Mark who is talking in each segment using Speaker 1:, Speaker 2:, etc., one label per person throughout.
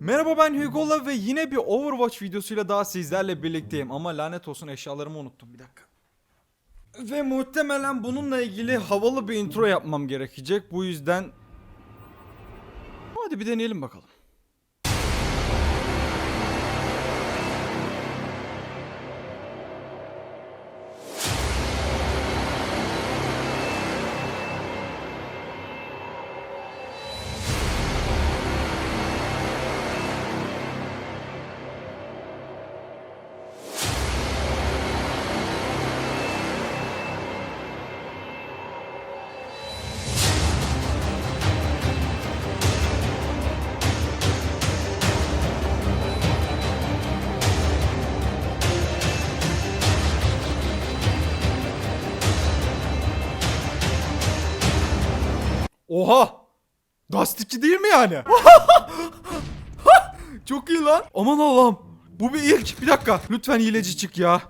Speaker 1: Merhaba ben Hugo'la ve yine bir Overwatch videosuyla daha sizlerle birlikteyim ama lanet olsun eşyalarımı unuttum bir dakika. Ve muhtemelen bununla ilgili havalı bir intro yapmam gerekecek bu yüzden... Hadi bir deneyelim bakalım. Oha! Gazeteci değil mi yani? Çok iyi lan. Aman Allah'ım. Bu bir ilk. Bir dakika. Lütfen hileci çık ya.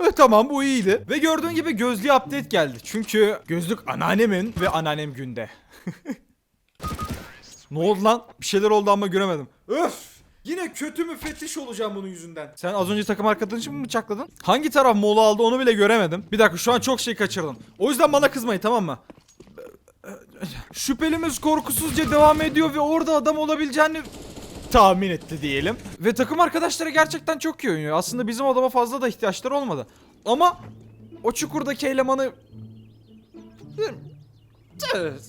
Speaker 1: E, tamam bu iyiydi. Ve gördüğün gibi gözlüğe update geldi. Çünkü gözlük anneannemin ve anneannem günde. ne oldu lan? Bir şeyler oldu ama göremedim. Öf! Yine kötü müfettiş olacağım bunun yüzünden. Sen az önce takım arkadaşımı mı bıçakladın? Hangi taraf mola aldı onu bile göremedim. Bir dakika şu an çok şey kaçırdım. O yüzden bana kızmayın tamam mı? Şüphelimiz korkusuzca devam ediyor ve orada adam olabileceğini tahmin etti diyelim. Ve takım arkadaşları gerçekten çok iyi oynuyor. Aslında bizim adama fazla da ihtiyaçları olmadı. Ama o çukurdaki elemanı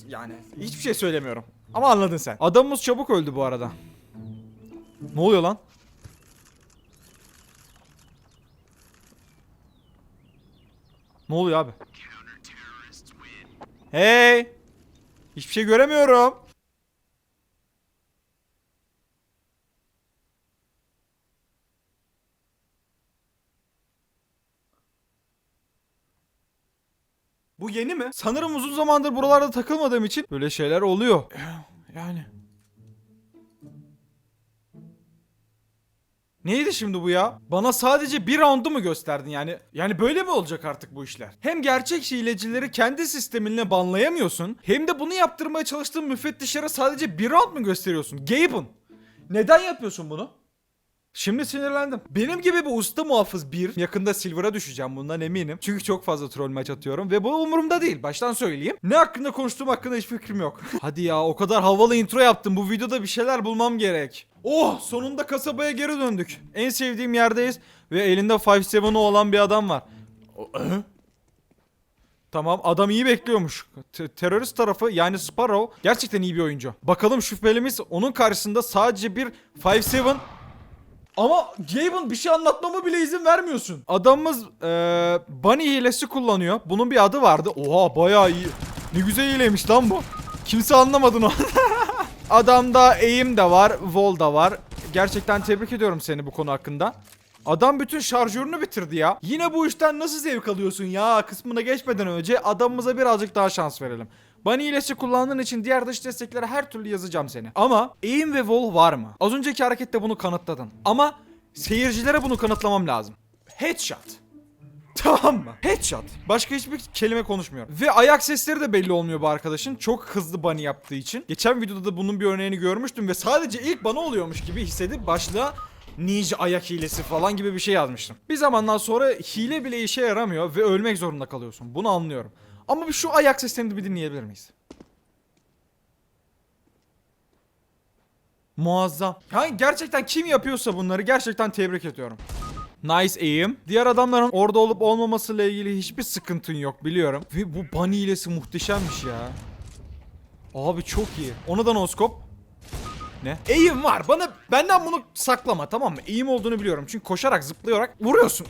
Speaker 1: yani hiçbir şey söylemiyorum. Ama anladın sen. Adamımız çabuk öldü bu arada. Ne oluyor lan? Ne oluyor abi? Hey! Hiçbir şey göremiyorum. Bu yeni mi? Sanırım uzun zamandır buralarda takılmadığım için böyle şeyler oluyor. Yani. Neydi şimdi bu ya? Bana sadece bir roundu mu gösterdin yani? Yani böyle mi olacak artık bu işler? Hem gerçek hilecileri kendi sisteminle banlayamıyorsun. Hem de bunu yaptırmaya çalıştığın müfettişlere sadece bir round mu gösteriyorsun? Gaben. Neden yapıyorsun bunu? Şimdi sinirlendim. Benim gibi bir usta muhafız bir yakında Silver'a düşeceğim bundan eminim. Çünkü çok fazla troll maç atıyorum ve bu umurumda değil. Baştan söyleyeyim. Ne hakkında konuştuğum hakkında hiç fikrim yok. Hadi ya o kadar havalı intro yaptım. Bu videoda bir şeyler bulmam gerek. Oh sonunda kasabaya geri döndük. En sevdiğim yerdeyiz ve elinde 5-7'ı olan bir adam var. Tamam adam iyi bekliyormuş. Te- terörist tarafı yani Sparrow gerçekten iyi bir oyuncu. Bakalım şüphelimiz onun karşısında sadece bir 5-7 ama Gaben bir şey anlatmama bile izin vermiyorsun. Adamımız eee Bunny hilesi kullanıyor. Bunun bir adı vardı. Oha bayağı iyi. Ne güzel hileymiş lan bu. Kimse anlamadı onu. Adamda aim de var, wall da var. Gerçekten tebrik ediyorum seni bu konu hakkında. Adam bütün şarjörünü bitirdi ya. Yine bu işten nasıl zevk alıyorsun ya kısmına geçmeden önce adamımıza birazcık daha şans verelim. Bunny hilesi kullandığın için diğer dış desteklere her türlü yazacağım seni. Ama aim ve wall var mı? Az önceki harekette bunu kanıtladın. Ama seyircilere bunu kanıtlamam lazım. Headshot. Tamam mı? Headshot. Başka hiçbir kelime konuşmuyorum. Ve ayak sesleri de belli olmuyor bu arkadaşın. Çok hızlı bunny yaptığı için. Geçen videoda da bunun bir örneğini görmüştüm ve sadece ilk bana oluyormuş gibi hissedip başlığa ninja ayak hilesi falan gibi bir şey yazmıştım. Bir zamandan sonra hile bile işe yaramıyor ve ölmek zorunda kalıyorsun. Bunu anlıyorum. Ama bir şu ayak seslerini bir dinleyebilir miyiz? Muazzam. Yani gerçekten kim yapıyorsa bunları gerçekten tebrik ediyorum. Nice aim. Diğer adamların orada olup olmamasıyla ilgili hiçbir sıkıntın yok biliyorum. Ve bu bunny hilesi muhteşemmiş ya. Abi çok iyi. Ona da noskop. Ne? Aim var. Bana benden bunu saklama tamam mı? Aim olduğunu biliyorum. Çünkü koşarak zıplayarak vuruyorsun.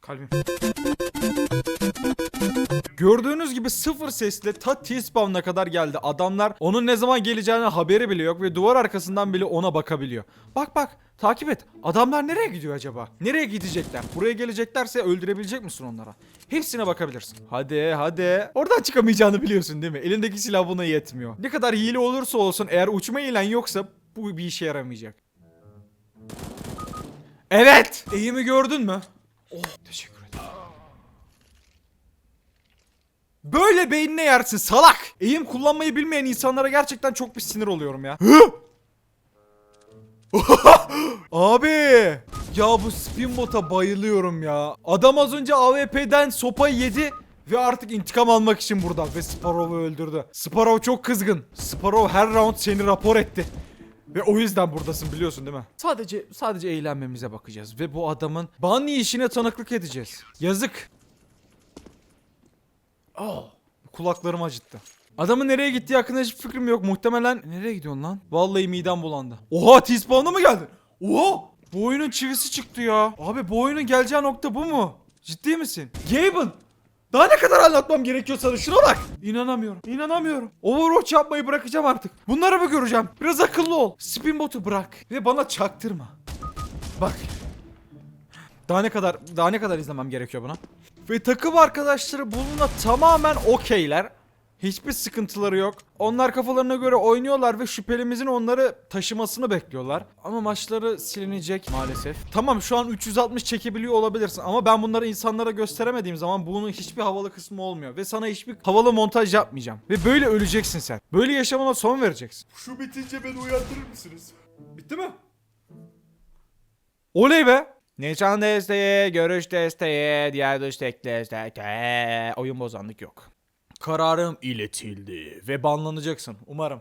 Speaker 1: Kalbim. Gördüğünüz gibi sıfır sesle ta T-spawn'a kadar geldi. Adamlar onun ne zaman geleceğine haberi bile yok ve duvar arkasından bile ona bakabiliyor. Bak bak takip et. Adamlar nereye gidiyor acaba? Nereye gidecekler? Buraya geleceklerse öldürebilecek misin onlara? Hepsine bakabilirsin. Hadi hadi. Oradan çıkamayacağını biliyorsun değil mi? Elindeki silah buna yetmiyor. Ne kadar hile olursa olsun eğer uçma ilen yoksa bu bir işe yaramayacak. Evet. Eğimi gördün mü? Oh teşekkür ederim. Böyle beynine yersin salak. Eğim kullanmayı bilmeyen insanlara gerçekten çok bir sinir oluyorum ya. Abi ya bu spin bota bayılıyorum ya. Adam az önce AWP'den sopa yedi ve artık intikam almak için burada ve Sparrow'u öldürdü. Sparrow çok kızgın. Sparrow her round seni rapor etti. Ve o yüzden buradasın biliyorsun değil mi? Sadece sadece eğlenmemize bakacağız ve bu adamın Bunny işine tanıklık edeceğiz. Yazık. Oh, kulaklarım acıttı. Adamın nereye gittiği hakkında hiçbir fikrim yok. Muhtemelen nereye gidiyorsun lan? Vallahi midem bulandı. Oha T-spawn'a mı geldin? Oha! Bu oyunun çivisi çıktı ya. Abi bu oyunun geleceği nokta bu mu? Ciddi misin? Gaben! Daha ne kadar anlatmam gerekiyor sana şuna bak. İnanamıyorum. İnanamıyorum. Overwatch yapmayı bırakacağım artık. Bunları mı göreceğim? Biraz akıllı ol. Spin botu bırak. Ve bana çaktırma. Bak. Daha ne kadar daha ne kadar izlemem gerekiyor buna? Ve takım arkadaşları bununla tamamen okeyler. Hiçbir sıkıntıları yok. Onlar kafalarına göre oynuyorlar ve şüphelimizin onları taşımasını bekliyorlar. Ama maçları silinecek maalesef. Tamam şu an 360 çekebiliyor olabilirsin ama ben bunları insanlara gösteremediğim zaman bunun hiçbir havalı kısmı olmuyor. Ve sana hiçbir havalı montaj yapmayacağım. Ve böyle öleceksin sen. Böyle yaşamına son vereceksin.
Speaker 2: Şu bitince beni uyandırır mısınız?
Speaker 1: Bitti mi? Oley be. Nişan desteği, görüş desteği, diğer destek desteği. Oyun bozanlık yok. Kararım iletildi ve banlanacaksın umarım.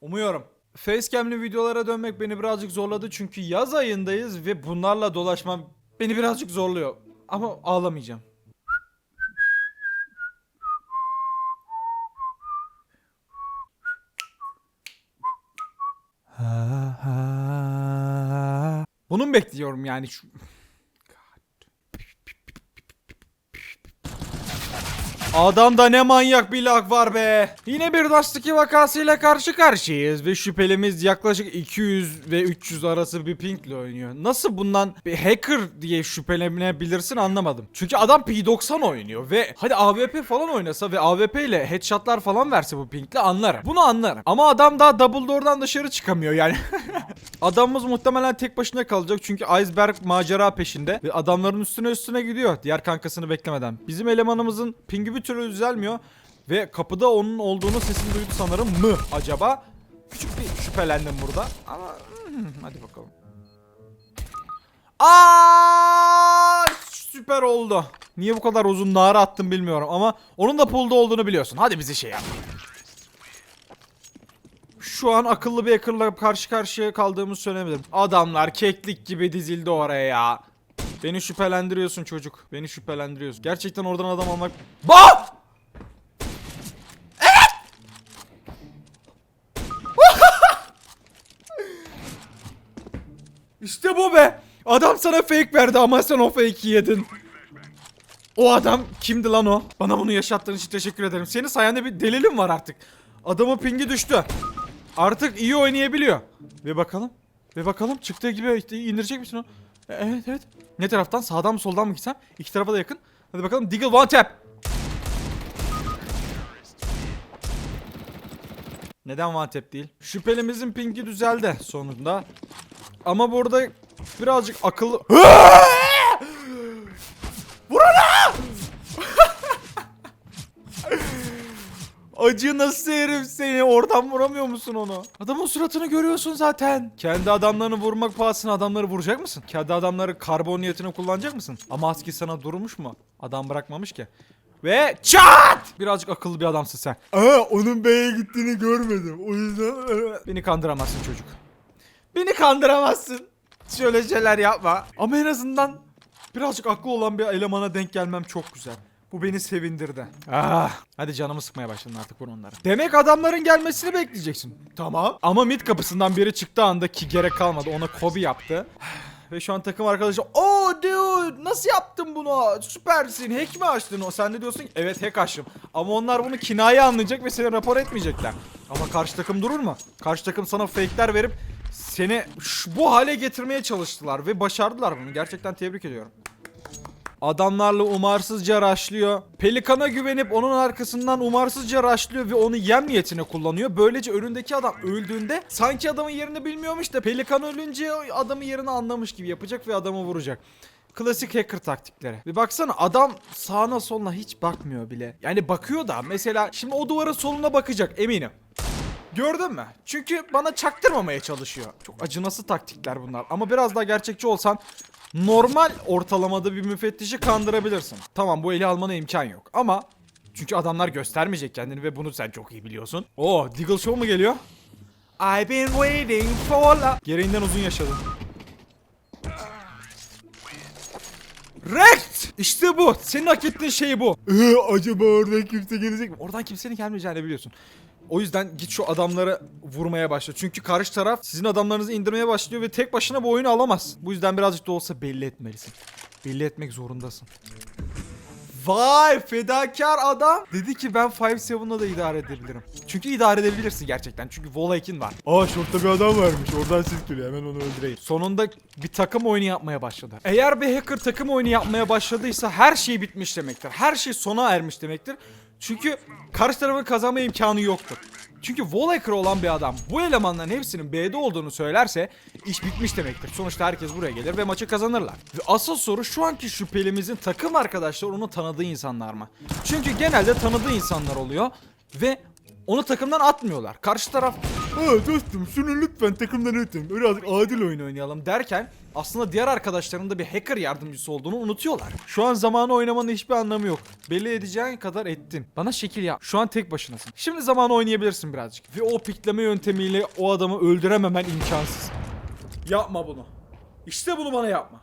Speaker 1: Umuyorum. Facecam'li videolara dönmek beni birazcık zorladı çünkü yaz ayındayız ve bunlarla dolaşmam beni birazcık zorluyor. Ama ağlamayacağım. Bunu mu bekliyorum yani şu... Adamda ne manyak bir lag var be. Yine bir Dust 2 vakasıyla karşı karşıyayız ve şüphelimiz yaklaşık 200 ve 300 arası bir pingle oynuyor. Nasıl bundan bir hacker diye şüphelenebilirsin anlamadım. Çünkü adam P90 oynuyor ve hadi AWP falan oynasa ve AWP ile headshotlar falan verse bu pingle anlarım. Bunu anlarım. Ama adam daha double door'dan dışarı çıkamıyor yani. Adamımız muhtemelen tek başına kalacak çünkü Iceberg macera peşinde ve adamların üstüne üstüne gidiyor diğer kankasını beklemeden. Bizim elemanımızın pingi bir türlü düzelmiyor ve kapıda onun olduğunu sesini duydu sanırım mı acaba? Küçük bir şüphelendim burada ama hmm, hadi bakalım. Aa, süper oldu. Niye bu kadar uzun nara attım bilmiyorum ama onun da pool'da olduğunu biliyorsun. Hadi bizi şey yap. Şu an akıllı bir hacker'la karşı karşıya kaldığımızı söylemedim. Adamlar keklik gibi dizildi oraya ya. Beni şüphelendiriyorsun çocuk. Beni şüphelendiriyorsun. Gerçekten oradan adam almak... Bak! Evet! işte bu be. Adam sana fake verdi ama sen o fake'i yedin. O adam kimdi lan o? Bana bunu yaşattığın için teşekkür ederim. Senin sayende bir delilim var artık. Adamın pingi düştü. Artık iyi oynayabiliyor. Ve bakalım. Ve bakalım çıktığı gibi indirecek misin o? E, Evet evet. Ne taraftan? Sağdan mı soldan mı gitsem? İki tarafa da yakın. Hadi bakalım. Deagle one tap. Neden one tap değil? Şüphelimizin pingi düzeldi sonunda. Ama burada birazcık akıllı... Acı nasıl herif seni oradan vuramıyor musun onu? Adamın suratını görüyorsun zaten. Kendi adamlarını vurmak pahasına adamları vuracak mısın? Kendi adamları karbon niyetine kullanacak mısın? Ama Aski sana durmuş mu? Adam bırakmamış ki. Ve çat! Birazcık akıllı bir adamsın sen.
Speaker 2: Aa onun B'ye gittiğini görmedim. O yüzden
Speaker 1: Beni kandıramazsın çocuk. Beni kandıramazsın. Şöyle şeyler yapma. Ama en azından birazcık aklı olan bir elemana denk gelmem çok güzel. Bu beni sevindirdi. Ah, hadi canımı sıkmaya başladın artık vur onları. Demek adamların gelmesini bekleyeceksin. Tamam. Ama mid kapısından biri çıktığı anda ki gerek kalmadı. Ona Kobe yaptı. Ve şu an takım arkadaşı Oh dude nasıl yaptın bunu süpersin hack mi açtın o sen de diyorsun ki evet hack açtım ama onlar bunu kinaye anlayacak ve seni rapor etmeyecekler ama karşı takım durur mu karşı takım sana fake'ler verip seni şu- bu hale getirmeye çalıştılar ve başardılar bunu gerçekten tebrik ediyorum Adamlarla umarsızca raşlıyor. Pelikan'a güvenip onun arkasından umarsızca raşlıyor ve onu yem niyetine kullanıyor. Böylece önündeki adam öldüğünde sanki adamın yerini bilmiyormuş da Pelikan ölünce adamın yerini anlamış gibi yapacak ve adamı vuracak. Klasik hacker taktikleri. Bir baksana adam sağına soluna hiç bakmıyor bile. Yani bakıyor da mesela şimdi o duvarın soluna bakacak eminim. Gördün mü? Çünkü bana çaktırmamaya çalışıyor. Çok acınası taktikler bunlar. Ama biraz daha gerçekçi olsan normal ortalamada bir müfettişi kandırabilirsin. Tamam bu eli almana imkan yok. Ama çünkü adamlar göstermeyecek kendini ve bunu sen çok iyi biliyorsun. Oo Deagle Show mu geliyor? I've been waiting for la... Gereğinden uzun yaşadım. Rekt! İşte bu. Senin hak ettiğin şey bu.
Speaker 2: Ee, acaba orada kimse gelecek mi?
Speaker 1: Oradan kimsenin gelmeyeceğini biliyorsun. O yüzden git şu adamları vurmaya başla. Çünkü karşı taraf sizin adamlarınızı indirmeye başlıyor ve tek başına bu oyunu alamaz. Bu yüzden birazcık da olsa belli etmelisin. Belli etmek zorundasın. Vay fedakar adam. Dedi ki ben 5-7'la da idare edebilirim. Çünkü idare edebilirsin gerçekten. Çünkü Volak'in var.
Speaker 2: Aa şortta bir adam varmış. Oradan ses geliyor. Hemen onu öldüreyim.
Speaker 1: Sonunda bir takım oyunu yapmaya başladı. Eğer bir hacker takım oyunu yapmaya başladıysa her şey bitmiş demektir. Her şey sona ermiş demektir. Çünkü karşı tarafın kazanma imkanı yoktur. Çünkü wall hacker olan bir adam bu elemanların hepsinin B'de olduğunu söylerse iş bitmiş demektir. Sonuçta herkes buraya gelir ve maçı kazanırlar. Ve asıl soru şu anki şüphelimizin takım arkadaşları onu tanıdığı insanlar mı? Çünkü genelde tanıdığı insanlar oluyor ve onu takımdan atmıyorlar. Karşı taraf
Speaker 2: Aa dostum şunu lütfen takımdan ötün. Birazcık adil
Speaker 1: oyun oynayalım derken aslında diğer arkadaşlarının da bir hacker yardımcısı olduğunu unutuyorlar. Şu an zamanı oynamanın hiçbir anlamı yok. Belli edeceğin kadar ettin. Bana şekil yap. Şu an tek başınasın. Şimdi zamanı oynayabilirsin birazcık. Ve o pikleme yöntemiyle o adamı öldürememen imkansız. Yapma bunu. İşte bunu bana yapma.